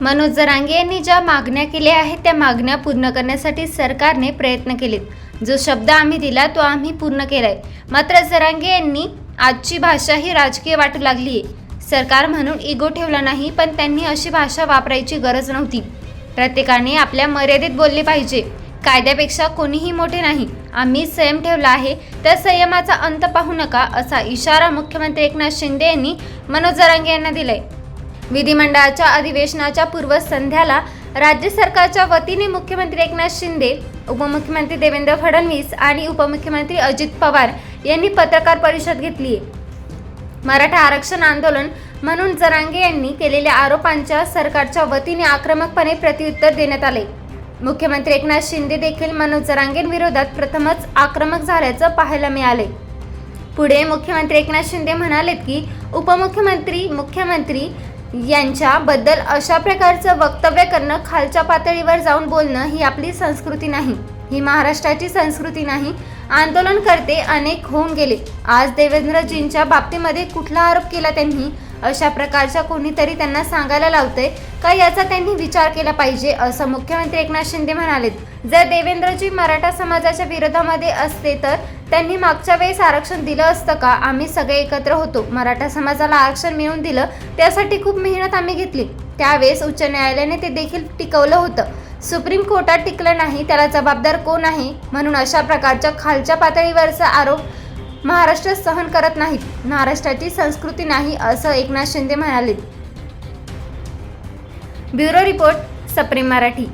मनोज जरांगे यांनी ज्या मागण्या केल्या आहेत त्या मागण्या पूर्ण करण्यासाठी सरकारने प्रयत्न केलेत. जो शब्द आम्ही दिला तो आम्ही पूर्ण केलाय. मात्र जरांगे यांनी आजची भाषा ही राजकीय वाटू लागली आहे सरकार म्हणून इगो ठेवला नाही पण त्यांनी अशी भाषा वापरायची गरज नव्हती. प्रत्येकाने आपल्या मर्यादेत बोलले पाहिजे. कायद्यापेक्षा कोणीही मोठे नाही. आम्ही संयम ठेवला आहे तर संयमाचा अंत पाहू नका असा इशारा मुख्यमंत्री एकनाथ शिंदे यांनी मनोज जरांगे यांना दिलाय. विधिमंडळाच्या अधिवेशनाच्या पूर्वसंध्याला राज्य सरकारच्या वतीने मुख्यमंत्री एकनाथ शिंदे उपमुख्यमंत्री देवेंद्र फडणवीस आणि उपमुख्यमंत्री अजित पवार यांनी पत्रकार परिषद घेतली आहे मराठा आरक्षण आंदोलन म्हणून जरांगे यांनी केलेल्या आरोपांच्या सरकारच्या वतीने आक्रमकपणे प्रत्युत्तर देण्यात आले. मुख्यमंत्री एकनाथ शिंदे देखील मनोज जरांगेंविरोधात प्रथमच आक्रमक झाल्याचं पाहायला मिळाले. पुढे मुख्यमंत्री एकनाथ शिंदे म्हणालेत की उपमुख्यमंत्री मुख्यमंत्री यांच्याबद्दल अशा प्रकारचं वक्तव्य करणं खालच्या पातळीवर जाऊन बोलणं ही आपली संस्कृती नाही. ही महाराष्ट्राची संस्कृती नाही. आंदोलन करते अनेक होऊन गेले. आज देवेंद्रजींच्या बाबतीमध्ये कुठला आरोप केला त्यांनी? अशा प्रकारच्या कोणीतरी त्यांना सांगायला लावतंय का याचा त्यांनी विचार केला पाहिजे? असं मुख्यमंत्री एकनाथ शिंदे म्हणालेत. जर देवेंद्रजी मराठा समाजाच्या विरोधामध्ये असते तर त्यांनी मागच्या वेळेस आरक्षण दिलं असतं का? आम्ही सगळे एकत्र होतो. मराठा समाजाला आरक्षण मिळवून दिलं त्यासाठी खूप मेहनत आम्ही घेतली. त्यावेळेस उच्च न्यायालयाने ते देखील टिकवलं होतं. सुप्रीम कोर्टात टिकलं नाही त्याला जबाबदार कोण आहे? म्हणून अशा प्रकारच्या खालच्या पातळीवरचा आरोप महाराष्ट्र सहन करत नाहीत. महाराष्ट्राची संस्कृती नाही असं एकनाथ शिंदे म्हणाले. ब्युरो रिपोर्ट सप्रेम मराठी.